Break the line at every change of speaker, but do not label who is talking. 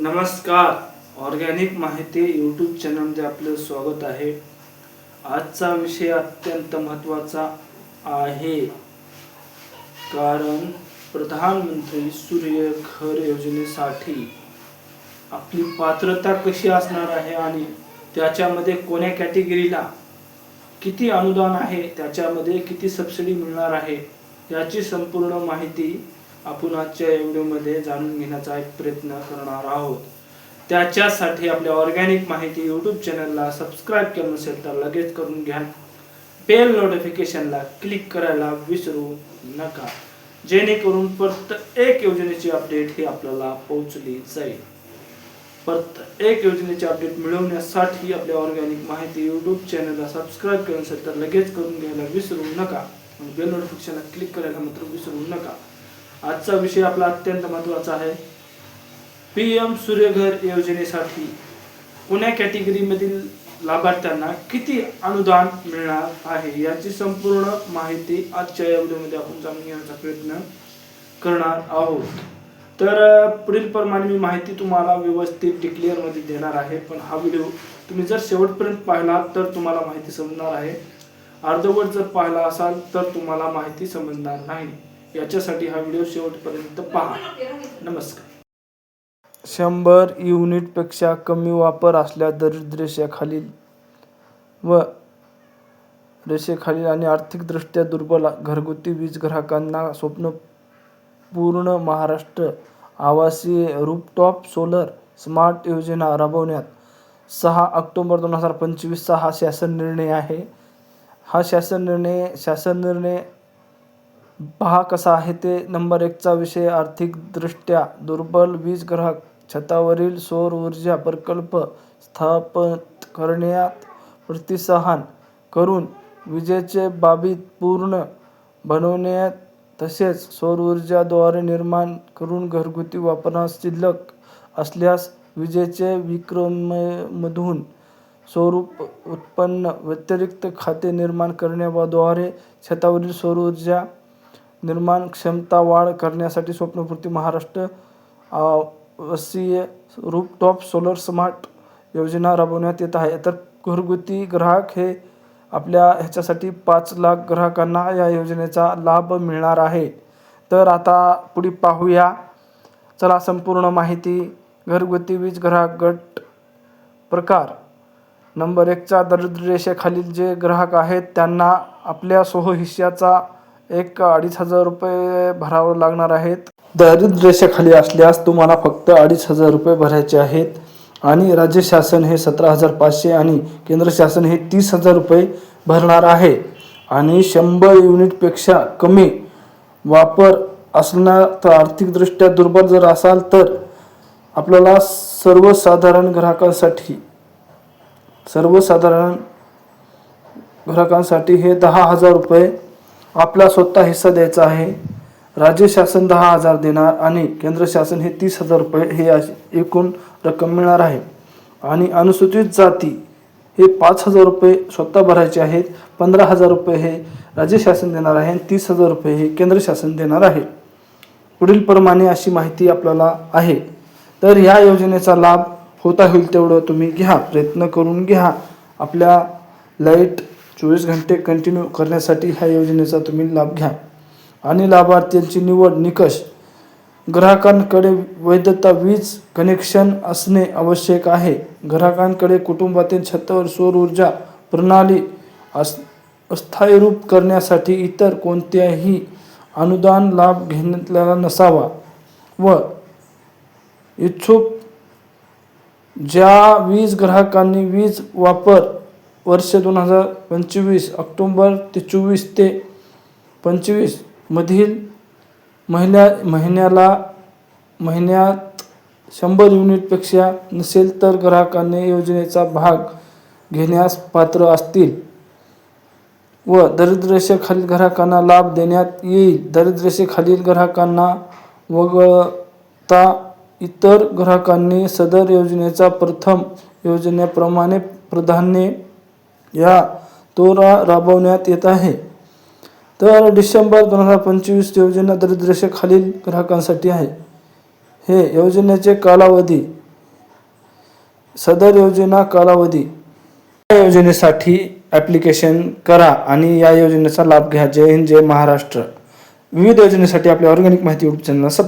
नमस्कार. ऑर्गॅनिक माहिती यूट्यूब चॅनलमध्ये आपलं स्वागत आहे. आजचा विषय अत्यंत महत्त्वाचा आहे. कारण प्रधानमंत्री सूर्य घर योजनेसाठी आपली पात्रता कशी असणार आहे आणि त्याच्यामध्ये कोण्या कॅटेगरीला किती अनुदान आहे त्याच्यामध्ये किती सबसिडी मिळणार आहे याची संपूर्ण माहिती आपण आजच्या या व्हिडिओमध्ये जाणून घेण्याचा एक प्रयत्न करणार आहोत. त्याच्यासाठी आपल्या ऑर्गॅनिक माहिती यूट्यूब चॅनलला सबस्क्राईब केलं नसेल तर लगेच करून घ्या. बेल नोटिफिकेशनला क्लिक करायला विसरू नका. जेणेकरून प्रत्येक योजनेची अपडेट ही आपल्याला पोहोचली जाईल. प्रत्येक योजनेचे अपडेट मिळवण्यासाठी आपल्या ऑर्गॅनिक माहिती यूट्यूब चॅनलला सबस्क्राईब केलं नसेल तर लगेच करून घ्यायला विसरू नका. बेल नोटिफिकेशनला क्लिक करायला मात्र विसरू नका. आजचा विषय आपला अत्यंत महत्त्वाचा आहे. पी एम सूर्यघर योजनेसाठी कोण्या कॅटेगरीमधील लाभार्थ्यांना किती अनुदान मिळणार आहे याची संपूर्ण माहिती आजच्या या व्हिडिओमध्ये आपण जाणून घेण्याचा प्रयत्न करणार आहोत. तर पुढीलप्रमाणे पुढील प्रमाणे मी माहिती तुम्हाला व्यवस्थित डिक्लेअरमध्ये देणार आहे पण हा व्हिडिओ तुम्ही जर शेवटपर्यंत पाहिला तर तुम्हाला माहिती समजणार आहे. अर्धवट जर पाहिला असाल तर तुम्हाला माहिती समजणार नाही. याच्यासाठी हा व्हिडिओ शेवटपर्यंत पहा. नमस्कार. शंभर युनिटपेक्षा कमी वापर असल्या दरिद्र रेषेखालील व रेषेखालील आणि आर्थिकदृष्ट्या दुर्बल घरगुती वीज ग्राहकांना स्वप्न पूर्ण महाराष्ट्र आवासीय रूपटॉप सोलर स्मार्ट योजना राबवण्यात सहा ऑक्टोबर दोन हजार पंचवीसचा हा शासन निर्णय आहे. हा शासन निर्णय शासन निर्णय पहा कसा आहे ते. नंबर एकचा विषय आर्थिकदृष्ट्या दुर्बल वीज ग्राहक छतावरील सौर ऊर्जा प्रकल्प स्थापित करण्यात प्रोत्साहन करून विजेचे बाबीत पूर्ण बनवण्यात तसेच सौर ऊर्जाद्वारे निर्माण करून घरगुती वापरण्यास शिल्लक असल्यास विजेचे विक्रममधून स्वरूप उत्पन्न व्यतिरिक्त खाते निर्माण करण्याद्वारे छतावरील सौर ऊर्जा निर्माण क्षमता वाढ करण्यासाठी स्वप्नपूर्ती महाराष्ट्र आवासीय रूपटॉप सोलर स्मार्ट योजना राबवण्यात येत आहे. तर घरगुती ग्राहक हे आपल्या ह्याच्यासाठी पाच लाख ग्राहकांना या योजनेचा लाभ मिळणार आहे. तर आता पुढे पाहूया. चला संपूर्ण माहिती. घरगुती वीज ग्राहक गट प्रकार. नंबर एकचा दरिद्र रेषेखालील जे ग्राहक आहेत त्यांना आपल्या सोहिश्याचा एक अडीच हजार रुपये भरावं लागणार आहेत. दारिद्र्यरेषेखाली असल्यास तुम्हाला फक्त अडीच हजार रुपये भरायचे आहेत. आणि राज्य शासन हे सतरा हजार पाचशे आणि केंद्र शासन हे तीस हजार रुपये भरणार आहे. आणि शंभर युनिटपेक्षा कमी वापर असणार तर आर्थिकदृष्ट्या दुर्बल जर असाल तर आपल्याला सर्वसाधारण ग्राहकांसाठी सर्वसाधारण ग्राहकांसाठी हे दहा हजार रुपये आपला स्वतः हिस्सा द्यायचा आहे. राज्य शासन दहा हजार देणार आणि केंद्र शासन हे तीस हजार रुपये हे एकूण रक्कम मिळणार आहे. आणि अनुसूचित जाती हे पाच हजार रुपये स्वतः भरायचे आहेत. पंधरा हजार रुपये हे राज्य शासन देणार आहे आणि तीस हजार रुपये हे केंद्र शासन देणार आहे. पुढील प्रमाणे अशी माहिती आपल्याला आहे. तर ह्या योजनेचा लाभ होता होईल तेवढं तुम्ही घ्या प्रयत्न करून घ्या. आपल्या लाइट चोवीस घंटे कंटिन्यू करण्यासाठी ह्या योजनेचा तुम्ही लाभ घ्या. आणि लाभार्थ्यांची निवड निकष. ग्राहकांकडे वैधता वीज कनेक्शन असणे आवश्यक आहे. ग्राहकांकडे कुटुंबातील छतावर सौर ऊर्जा प्रणाली अस अस्थायी रूप करण्यासाठी इतर कोणत्याही अनुदान लाभ घेतलेला नसावा. व इच्छुक ज्या वीज ग्राहकांनी वीज वापर वर्ष दोन हजार पंचवीस ऑक्टोंबर ते चोवीस ते पंचवीसमधील महिन्या महिन्याला महिन्यात शंभर युनिटपेक्षा नसेल तर ग्राहकांनी योजनेचा भाग घेण्यास पात्र असतील व दरिद्ररेषेखालील ग्राहकांना लाभ देण्यात येईल. दरिद्ररेषेखालील ग्राहकांना वगळता इतर ग्राहकांनी सदर योजनेचा प्रथम योजनेप्रमाणे प्राधान्य या तोरा राबवण्यात येत आहे. तर डिसेंबर दोन हजार पंचवीस योजना दरिद्ररेषेखालील ग्राहकांसाठी आहे. हे योजनेचे कालावधी सदर योजना कालावधी या योजनेसाठी ॲप्लिकेशन करा आणि या योजनेचा लाभ घ्या. जय हिंद जय महाराष्ट्र. विविध योजनेसाठी आपल्या ऑर्गॅनिक माहिती यूट्यूब चॅनल सब